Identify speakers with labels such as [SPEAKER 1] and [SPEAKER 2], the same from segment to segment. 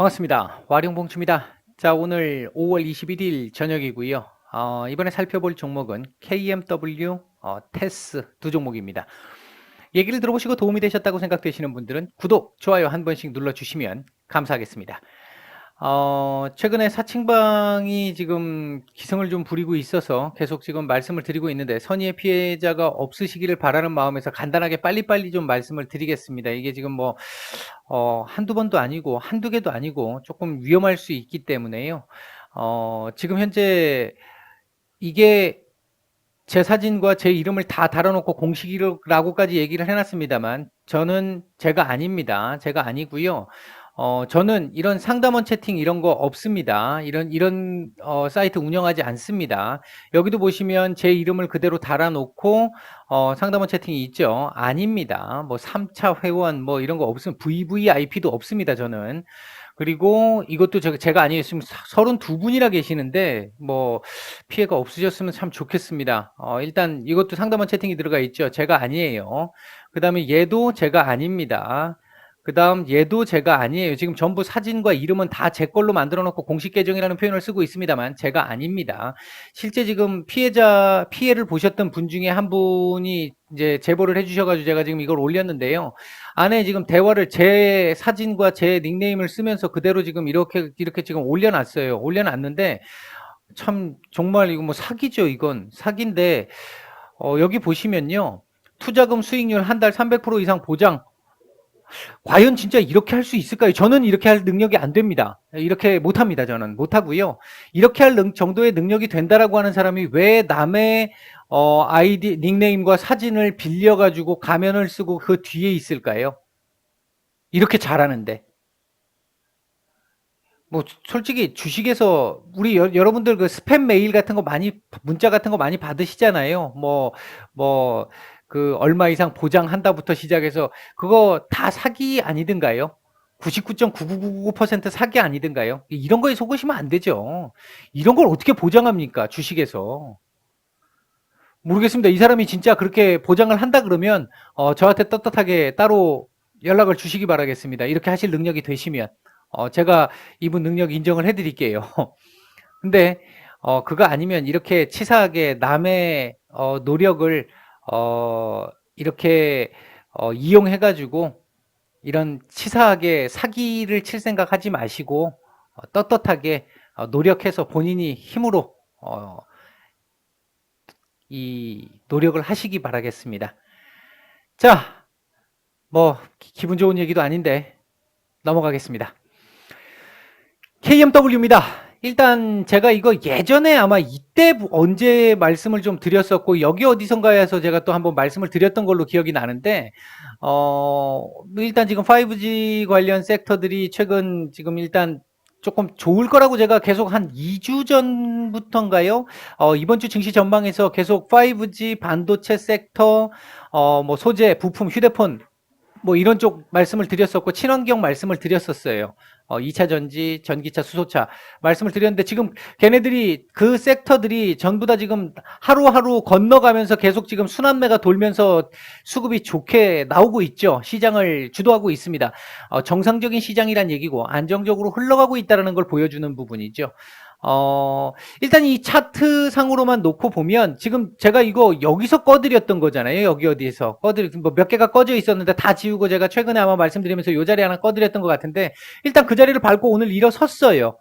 [SPEAKER 1] 반갑습니다. 와룡봉추입니다. 자, 오늘 5월 21일 저녁이고요. 어, 이번에 살펴볼 종목은 KMW 어, 테스 두 종목입니다. 얘기를 들어보시고 도움이 되셨다고 생각되시는 분들은 구독, 좋아요 한 번씩 눌러주시면 감사하겠습니다. 어, 최근에 사칭방이 지금 기승을 좀 부리고 있어서 계속 지금 말씀을 드리고 있는데 선의의 피해자가 없으시기를 바라는 마음에서 간단하게 빨리빨리 좀 말씀을 드리겠습니다. 이게 지금 뭐, 어, 한두 번도 아니고 한두 개도 아니고 조금 위험할 수 있기 때문에요. 어, 지금 현재 이게 제 사진과 제 이름을 다 달아 놓고 공식이라고까지 얘기를 해 놨습니다만 저는 제가 아닙니다. 제가 아니고요. 어, 저는 이런 상담원 채팅 이런 거 없습니다. 이런, 이런, 어, 사이트 운영하지 않습니다. 여기도 보시면 제 이름을 그대로 달아놓고, 어, 상담원 채팅이 있죠. 아닙니다. 뭐 3차 회원 뭐 이런 거 없으면 VVIP도 없습니다. 저는. 그리고 이것도 제가, 아니었으면 32분이나 계시는데, 뭐, 피해가 없으셨으면 참 좋겠습니다. 어, 일단 이것도 상담원 채팅이 들어가 있죠. 제가 아니에요. 그 다음에 얘도 제가 아닙니다. 그 다음 얘도 제가 아니에요. 지금 전부 사진과 이름은 다 제 걸로 만들어 놓고 공식 계정이라는 표현을 쓰고 있습니다만 제가 아닙니다. 실제 지금 피해자, 피해를 보셨던 분 중에 한 분이 이제 제보를 해 주셔 가지고 제가 지금 이걸 올렸는데요. 안에 지금 대화를 제 사진과 제 닉네임을 쓰면서 그대로 지금 이렇게, 이렇게 지금 올려 놨어요. 올려 놨는데 참 정말 이거 뭐 사기죠. 이건 사기인데 어, 여기 보시면요. 투자금 수익률 한 달 300% 이상 보장 과연 진짜 이렇게 할 수 있을까요? 저는 이렇게 할 능력이 안 됩니다. 이렇게 못 합니다. 저는 못 하고요. 이렇게 할 능, 정도의 능력이 된다라고 하는 사람이 왜 남의 어, 아이디 닉네임과 사진을 빌려 가지고 가면을 쓰고 그 뒤에 있을까요? 이렇게 잘하는데. 뭐 솔직히 주식에서 우리 여, 러분들 그 스팸 메일 같은 거 많이 문자 같은 거 많이 받으시잖아요. 뭐뭐 그 얼마 이상 보장한다부터 시작해서 그거 다 사기 아니든가요? 99.9999% 사기 아니든가요? 이런 거에 속으시면 안 되죠. 이런 걸 어떻게 보장합니까? 주식에서. 모르겠습니다. 이 사람이 진짜 그렇게 보장을 한다 그러면 어, 저한테 떳떳하게 따로 연락을 주시기 바라겠습니다. 이렇게 하실 능력이 되시면 어, 제가 이분 능력 인정을 해드릴게요. 근데 어, 그거 아니면 이렇게 치사하게 남의 어, 노력을 어, 이렇게 어, 이용해 가지고 이런 치사하게 사기를 칠 생각 하지 마시고 어, 떳떳하게 어, 노력해서 본인이 힘으로 어, 이 노력을 하시기 바라겠습니다. 자, 뭐 기분 좋은 얘기도 아닌데 넘어가겠습니다. KMW입니다. 일단 제가 이거 예전에 아마 이때 언제 말씀을 좀 드렸었고 여기 어디선가에서 제가 또 한번 말씀을 드렸던 걸로 기억이 나는데 어 일단 지금 5G 관련 섹터들이 최근 지금 일단 조금 좋을 거라고 제가 계속 한 2주 전부터인가요? 어, 이번 주 증시 전망에서 계속 5G 반도체 섹터, 어, 뭐 소재, 부품, 휴대폰, 뭐 이런 쪽 말씀을 드렸었고 친환경 말씀을 드렸었어요. 어, 2차 전지, 전기차, 수소차 말씀을 드렸는데 지금 걔네들이 그 섹터들이 전부 다 지금 하루하루 건너가면서 계속 지금 순환매가 돌면서 수급이 좋게 나오고 있죠. 시장을 주도하고 있습니다. 어, 정상적인 시장이란 얘기고 안정적으로 흘러가고 있다는 걸 보여주는 부분이죠. 어, 일단 이 차트 상으로만 놓고 보면 지금 제가 이거 여기서 꺼드렸던 거잖아요. 여기 어디에서 꺼드리 뭐몇 개가 꺼져 있었는데 다 지우고 제가 최근에 아마 말씀드리면서 요 자리 하나 꺼드렸던 것 같은데 일단 그 자리를 밟고 오늘 일어섰어요.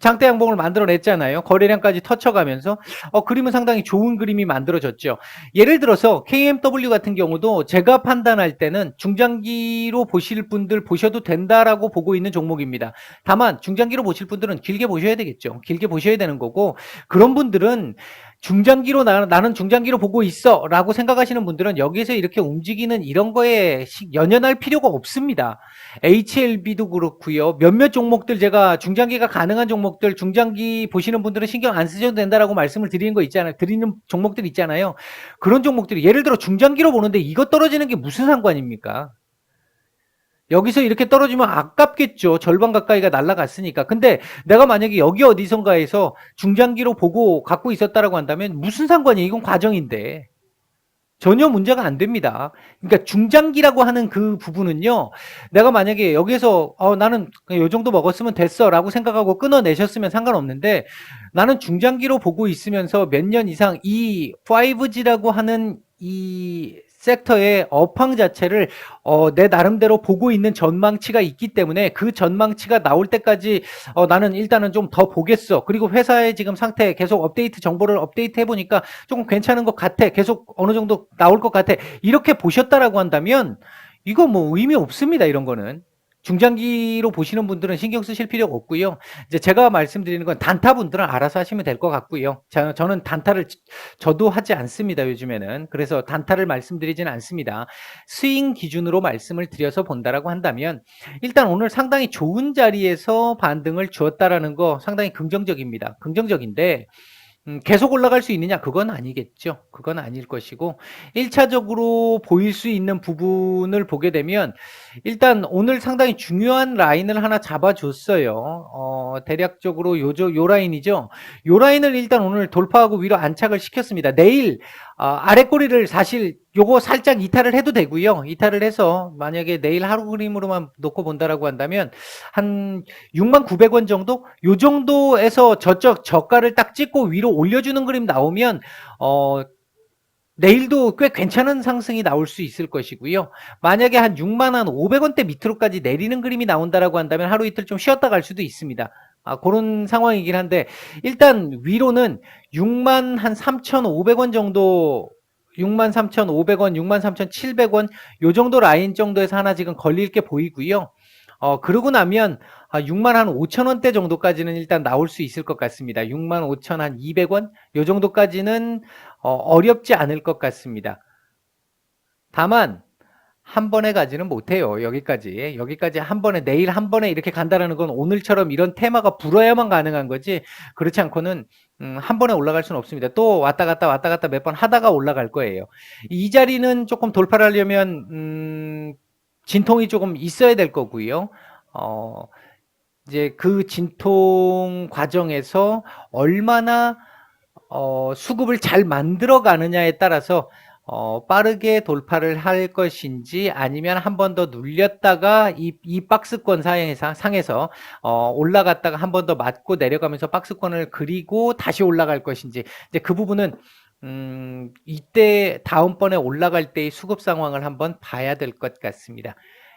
[SPEAKER 1] 장대 양봉을 만들어냈잖아요. 거래량까지 터쳐가면서 어, 그림은 상당히 좋은 그림이 만들어졌죠. 예를 들어서 KMW 같은 경우도 제가 판단할 때는 중장기로 보실 분들 보셔도 된다라고 보고 있는 종목입니다. 다만 중장기로 보실 분들은 길게 보셔야 되겠죠. 길게 보셔야 되는 거고 그런 분들은 중장기로 나, 나는 중장기로 보고 있어 라고 생각하시는 분들은 여기서 이렇게 움직이는 이런 거에 연연할 필요가 없습니다. HLB도 그렇고요. 몇몇 종목들 제가 중장기가 가능한 종목들 중장기 보시는 분들은 신경 안 쓰셔도 된다라고 말씀을 드리는 거 있잖아요. 드리는 종목들 있잖아요. 그런 종목들이 예를 들어 중장기로 보는데 이거 떨어지는 게 무슨 상관입니까? 여기서 이렇게 떨어지면 아깝겠죠. 절반 가까이가 날라갔으니까. 근데 내가 만약에 여기 어디선가에서 중장기로 보고 갖고 있었다라고 한다면 무슨 상관이에요? 이건 과정인데. 전혀 문제가 안 됩니다. 그러니까 중장기라고 하는 그 부분은요. 내가 만약에 여기서 어, 나는 요 정도 먹었으면 됐어라고 생각하고 끊어내셨으면 상관없는데 나는 중장기로 보고 있으면서 몇 년 이상 이 5G라고 하는 이 섹터의 업황 자체를 어, 내 나름대로 보고 있는 전망치가 있기 때문에 그 전망치가 나올 때까지 어, 나는 일단은 좀 더 보겠어. 그리고 회사의 지금 상태 계속 업데이트 정보를 업데이트 해보니까 조금 괜찮은 것 같아. 계속 어느 정도 나올 것 같아. 이렇게 보셨다라고 한다면 이거 뭐 의미 없습니다. 이런 거는. 중장기로 보시는 분들은 신경 쓰실 필요가 없고요. 이제 제가 말씀드리는 건 단타 분들은 알아서 하시면 될 것 같고요. 자, 저는 단타를 지- 저도 하지 않습니다. 요즘에는. 그래서 단타를 말씀드리지는 않습니다. 스윙 기준으로 말씀을 드려서 본다라고 한다면 일단 오늘 상당히 좋은 자리에서 반등을 주었다라는 거 상당히 긍정적입니다. 긍정적인데 음, 계속 올라갈 수 있느냐? 그건 아니겠죠. 그건 아닐 것이고, 1차적으로 보일 수 있는 부분을 보게 되면, 일단 오늘 상당히 중요한 라인을 하나 잡아줬어요. 어, 대략적으로 요, 저- 요 라인이죠. 요 라인을 일단 오늘 돌파하고 위로 안착을 시켰습니다. 내일, 아, 아래 꼬리를 사실 요거 살짝 이탈을 해도 되고요. 이탈을 해서 만약에 내일 하루 그림으로만 놓고 본다라고 한다면, 한 6만 900원 정도? 요 정도에서 저쪽 저가를 딱 찍고 위로 올려주는 그림 나오면, 어, 내일도 꽤 괜찮은 상승이 나올 수 있을 것이고요. 만약에 한 6만 한 500원대 밑으로까지 내리는 그림이 나온다라고 한다면 하루 이틀 좀 쉬었다 갈 수도 있습니다. 아, 그런 상황이긴 한데, 일단 위로는 6만 한 3,500원 정도 63,500원, 63,700원 요 정도 라인 정도에서 하나 지금 걸릴 게 보이고요. 어, 그러고 나면 아, 6만 한 5천 원대 정도까지는 일단 나올 수 있을 것 같습니다. 6만 5천 한 200원 요 정도까지는 어, 어렵지 않을 것 같습니다. 다만 한 번에 가지는 못해요. 여기까지. 여기까지 한 번에 내일 한 번에 이렇게 간다라는 건 오늘처럼 이런 테마가 불어야만 가능한 거지. 그렇지 않고는 음, 한 번에 올라갈 수는 없습니다. 또 왔다 갔다 왔다 갔다 몇 번 하다가 올라갈 거예요. 이 자리는 조금 돌파를 하려면 음, 진통이 조금 있어야 될 거고요. 어, 이제 그 진통 과정에서 얼마나 어, 수급을 잘 만들어 가느냐에 따라서 어, 빠르게 돌파를 할 것인지 아니면 한 번 더 눌렸다가 이, 이 박스권 상에서, 상에서 어, 올라갔다가 한 번 더 맞고 내려가면서 박스권을 그리고 다시 올라갈 것인지 이제 그 부분은 음, 이때 다음번에 올라갈 때의 수급 상황을 한번 봐야 될 것 같습니다.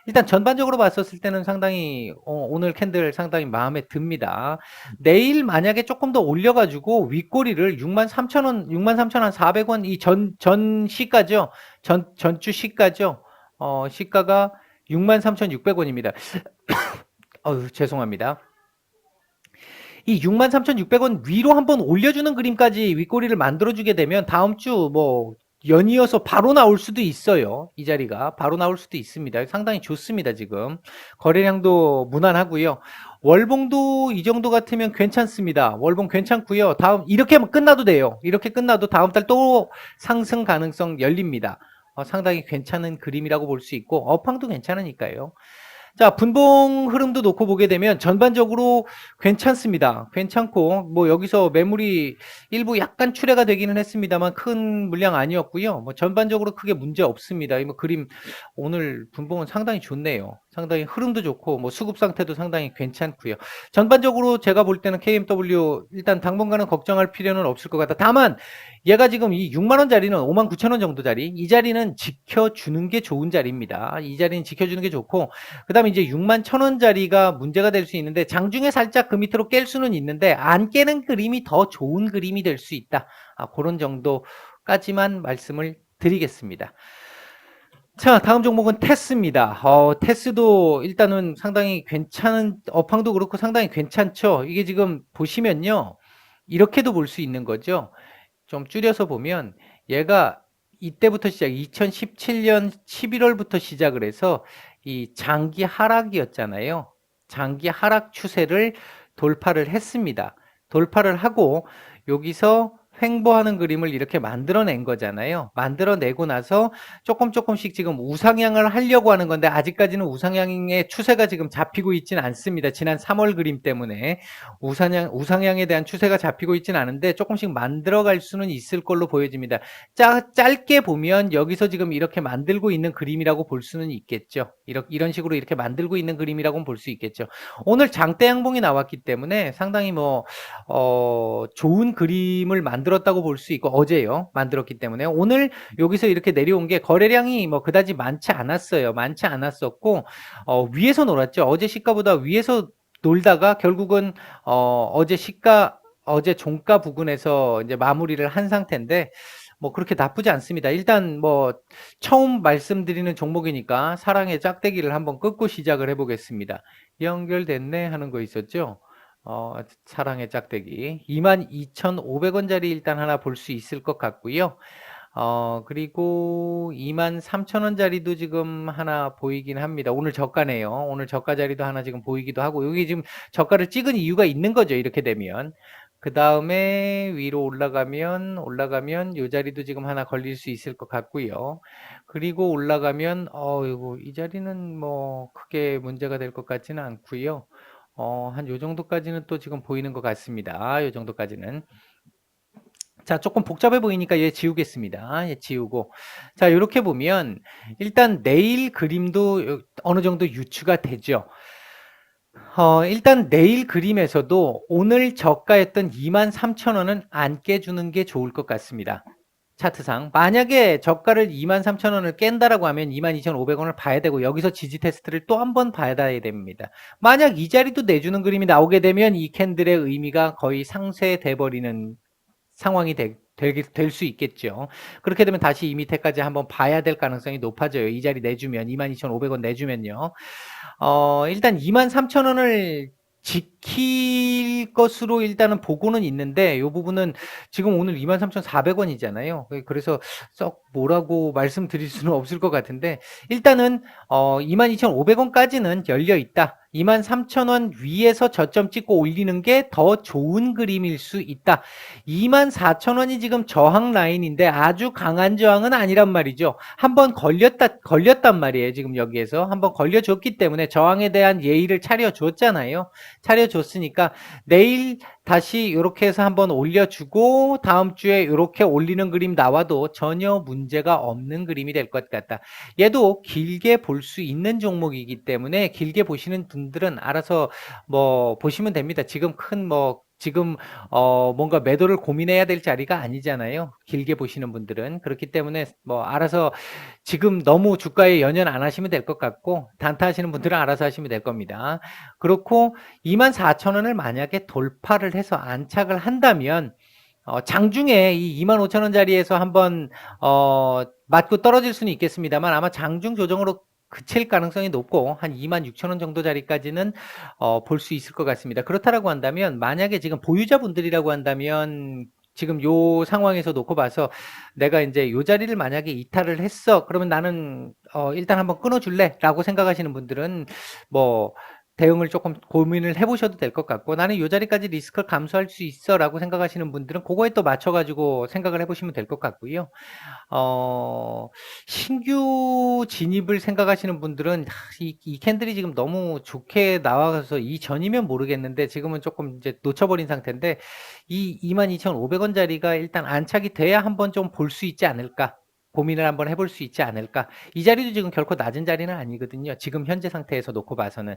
[SPEAKER 1] 일단 전반적으로 봤었을 때는 상당히 어, 오늘 캔들 상당히 마음에 듭니다. 내일 만약에 조금 더 올려가지고 윗꼬리를 6만 3천 원, 6만 3천 원 400원 이 전 전 시가죠. 전 전주 시가죠. 어 시가가 6만 3,600원입니다. 어휴 죄송합니다. 이 63,600원 위로 한번 올려주는 그림까지 윗꼬리를 만들어주게 되면 다음 주 뭐 연이어서 바로 나올 수도 있어요. 이 자리가 바로 나올 수도 있습니다. 상당히 좋습니다. 지금 거래량도 무난하고요. 월봉도 이 정도 같으면 괜찮습니다. 월봉 괜찮고요. 다음 이렇게 끝나도 돼요. 이렇게 끝나도 다음 달 또 상승 가능성 열립니다. 어, 상당히 괜찮은 그림이라고 볼 수 있고 업황도 괜찮으니까요. 자, 분봉 흐름도 놓고 보게 되면 전반적으로 괜찮습니다. 괜찮고, 뭐 여기서 매물이 일부 약간 출회가 되기는 했습니다만 큰 물량 아니었고요. 뭐 전반적으로 크게 문제 없습니다. 이뭐 그림 오늘 분봉은 상당히 좋네요. 상당히 흐름도 좋고, 뭐 수급 상태도 상당히 괜찮고요. 전반적으로 제가 볼 때는 KMW 일단 당분간은 걱정할 필요는 없을 것 같다. 다만 얘가 지금 이 6만 원짜리는 5만 9천 원 정도 자리, 이 자리는 지켜주는 게 좋은 자리입니다. 이 자리는 지켜주는 게 좋고, 그 다음 에 이제 6만 천 원짜리가 문제가 될 수 있는데 장중에 살짝 그 밑으로 깰 수는 있는데 안 깨는 그림이 더 좋은 그림이 될 수 있다. 아, 그런 정도까지만 말씀을 드리겠습니다. 자, 다음 종목은 테스입니다. 어, 테스도 일단은 상당히 괜찮은 업황도 그렇고 상당히 괜찮죠. 이게 지금 보시면요. 이렇게도 볼 수 있는 거죠. 좀 줄여서 보면 얘가 이때부터 시작 2017년 11월부터 시작을 해서 이 장기 하락이었잖아요. 장기 하락 추세를 돌파를 했습니다. 돌파를 하고 여기서 횡보하는 그림을 이렇게 만들어낸 거잖아요. 만들어내고 나서 조금 조금씩 지금 우상향을 하려고 하는 건데 아직까지는 우상향의 추세가 지금 잡히고 있지는 않습니다. 지난 3월 그림 때문에 우상향, 우상향에 대한 추세가 잡히고 있지는 않은데 조금씩 만들어갈 수는 있을 걸로 보여집니다. 짜, 짧게 보면 여기서 지금 이렇게 만들고 있는 그림이라고 볼 수는 있겠죠. 이런, 이런 식으로 이렇게 만들고 있는 그림이라고 볼 수 있겠죠. 오늘 장대 양봉이 나왔기 때문에 상당히 뭐, 어, 좋은 그림을 만들 었다고 볼 수 있고, 어제요. 만들었기 때문에. 오늘 여기서 이렇게 내려온 게 거래량이 뭐 그다지 많지 않았어요. 많지 않았었고, 어, 위에서 놀았죠. 어제 시가보다 위에서 놀다가 결국은, 어, 어제 시가, 어제 종가 부근에서 이제 마무리를 한 상태인데, 뭐 그렇게 나쁘지 않습니다. 일단 뭐 처음 말씀드리는 종목이니까 사랑의 짝대기를 한번 끊고 시작을 해보겠습니다. 연결됐네 하는 거 있었죠? 어, 사랑의 짝대기 22,500원짜리 일단 하나 볼 수 있을 것 같고요. 어, 그리고 23,000원짜리도 지금 하나 보이긴 합니다. 오늘 저가네요. 오늘 저가 자리도 하나 지금 보이기도 하고 여기 지금 저가를 찍은 이유가 있는 거죠. 이렇게 되면. 그 다음에 위로 올라가면 올라가면 이 자리도 지금 하나 걸릴 수 있을 것 같고요. 그리고 올라가면 어 이거 이 자리는 뭐 크게 문제가 될 것 같지는 않고요. 어, 한 요 정도까지는 또 지금 보이는 것 같습니다. 요 정도까지는. 자, 조금 복잡해 보이니까 얘 지우겠습니다. 얘 지우고. 자, 이렇게 보면 일단 내일 그림도 어느 정도 유추가 되죠. 어, 일단 내일 그림에서도 오늘 저가였던 23,000 원은 안 깨 주는 게 좋을 것 같습니다. 차트상 만약에 저가를 23,000원을 깬다라고 하면 22,500원을 봐야 되고 여기서 지지 테스트를 또 한 번 봐야 됩니다. 만약 이 자리도 내주는 그림이 나오게 되면 이 캔들의 의미가 거의 상쇄돼 버리는 상황이 될수 있겠죠. 그렇게 되면 다시 이 밑에까지 한번 봐야 될 가능성이 높아져요. 이 자리 내주면 22,500원 내주면요. 어, 일단 23,000원을 지킬 것으로 일단은 보고는 있는데 이 부분은 지금 오늘 23,400원이잖아요. 그래서 썩 뭐라고 말씀드릴 수는 없을 것 같은데 일단은 어 22,500원까지는 열려 있다. 23,000원 위에서 저점 찍고 올리는 게 더 좋은 그림일 수 있다. 24,000원이 지금 저항 라인인데 아주 강한 저항은 아니란 말이죠. 한번 걸렸다 걸렸단 말이에요. 지금 여기에서 한번 걸려줬기 때문에 저항에 대한 예의를 차려줬잖아요. 차려줬으니까 내일 다시 이렇게 해서 한번 올려주고 다음 주에 이렇게 올리는 그림 나와도 전혀 문제가 없는 그림이 될 것 같다. 얘도 길게 볼 수 있는 종목이기 때문에 길게 보시는 분들은 알아서 뭐 보시면 됩니다. 지금 큰 뭐 지금 어 뭔가 매도를 고민해야 될 자리가 아니잖아요. 길게 보시는 분들은 그렇기 때문에 뭐 알아서 지금 너무 주가에 연연 안 하시면 될 것 같고 단타 하시는 분들은 알아서 하시면 될 겁니다. 그렇고 24,000원을 만약에 돌파를 해서 안착을 한다면 어, 장중에 이 25,000원짜리에서 한번 어, 맞고 떨어질 수는 있겠습니다만 아마 장중 조정으로 그칠 가능성이 높고 한 2만 6천 원 정도 자리까지는 어, 볼 수 있을 것 같습니다. 그렇다라고 한다면 만약에 지금 보유자분들이라고 한다면 지금 요 상황에서 놓고 봐서 내가 이제 요 자리를 만약에 이탈을 했어 그러면 나는 어, 일단 한번 끊어줄래라고 생각하시는 분들은 뭐 대응을 조금 고민을 해보셔도 될 것 같고 나는 이 자리까지 리스크를 감수할 수 있어 라고 생각하시는 분들은 그거에 또 맞춰가지고 생각을 해보시면 될 것 같고요. 어, 신규 진입을 생각하시는 분들은 이, 이, 캔들이 지금 너무 좋게 나와서 이 전이면 모르겠는데 지금은 조금 이제 놓쳐버린 상태인데 이 22,500원짜리가 일단 안착이 돼야 한번 좀 볼 수 있지 않을까 고민을 한번 해볼 수 있지 않을까. 이 자리도 지금 결코 낮은 자리는 아니거든요. 지금 현재 상태에서 놓고 봐서는.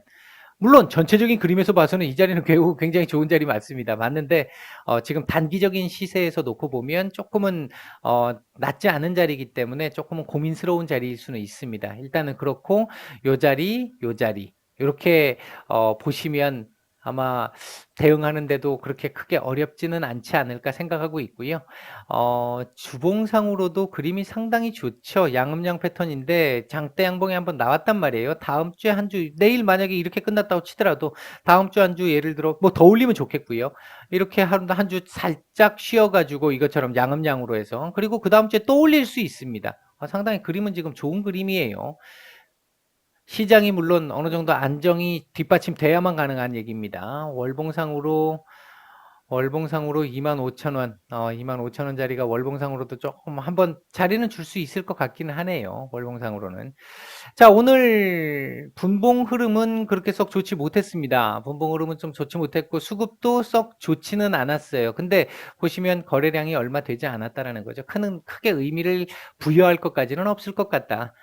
[SPEAKER 1] 물론 전체적인 그림에서 봐서는 이 자리는 굉장히 좋은 자리 맞습니다. 맞는데 어, 지금 단기적인 시세에서 놓고 보면 조금은 어, 낮지 않은 자리이기 때문에 조금은 고민스러운 자리일 수는 있습니다. 일단은 그렇고 요 자리, 요 자리 이렇게 어, 보시면 아마 대응하는데도 그렇게 크게 어렵지는 않지 않을까 생각하고 있고요. 어, 주봉상으로도 그림이 상당히 좋죠. 양음양 패턴인데 장대 양봉이 한번 나왔단 말이에요. 다음 주에 한 주, 내일 만약에 이렇게 끝났다고 치더라도 다음 주한주 예를 들어 뭐 더 올리면 좋겠고요. 이렇게 한주 살짝 쉬어 가지고 이것처럼 양음양으로 해서 그리고 그 다음 주에 또 올릴 수 있습니다. 어, 상당히 그림은 지금 좋은 그림이에요. 시장이 물론 어느 정도 안정이 뒷받침돼야만 가능한 얘기입니다. 월봉상으로 월봉상으로 25,000원, 어, 25,000원짜리가 월봉상으로도 조금 한번 자리는 줄 수 있을 것 같기는 하네요. 월봉상으로는. 자, 오늘 분봉 흐름은 그렇게 썩 좋지 못했습니다. 분봉 흐름은 좀 좋지 못했고 수급도 썩 좋지는 않았어요. 근데 보시면 거래량이 얼마 되지 않았다라는 거죠. 큰 크게 의미를 부여할 것까지는 없을 것 같다.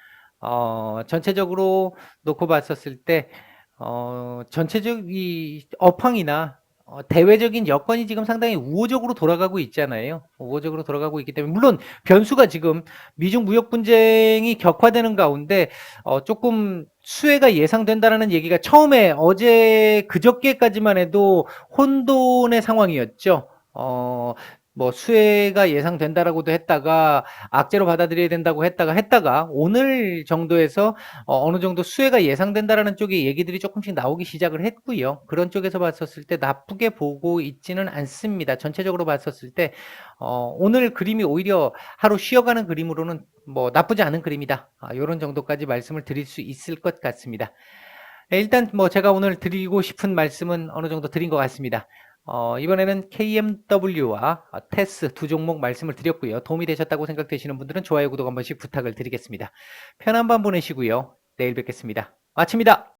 [SPEAKER 1] 어, 전체적으로 놓고 봤었을 때 어, 전체적 이 업황이나 어, 대외적인 여건이 지금 상당히 우호적으로 돌아가고 있잖아요. 우호적으로 돌아가고 있기 때문에 물론 변수가 지금 미중 무역 분쟁이 격화되는 가운데 어, 조금 수혜가 예상된다라는 얘기가 처음에 어제 그저께까지만 해도 혼돈의 상황이었죠. 어, 뭐 수혜가 예상된다라고도 했다가 악재로 받아들여야 된다고 했다가 했다가 오늘 정도에서 어, 어느 정도 수혜가 예상된다라는 쪽의 얘기들이 조금씩 나오기 시작을 했고요. 그런 쪽에서 봤었을 때 나쁘게 보고 있지는 않습니다. 전체적으로 봤었을 때 어, 오늘 그림이 오히려 하루 쉬어가는 그림으로는 뭐 나쁘지 않은 그림이다. 아, 이런 정도까지 말씀을 드릴 수 있을 것 같습니다. 네, 일단 뭐 제가 오늘 드리고 싶은 말씀은 어느 정도 드린 것 같습니다. 어, 이번에는 KMW와 테스 두 종목 말씀을 드렸고요. 도움이 되셨다고 생각되시는 분들은 좋아요, 구독 한 번씩 부탁을 드리겠습니다. 편한 밤 보내시고요. 내일 뵙겠습니다. 마칩니다.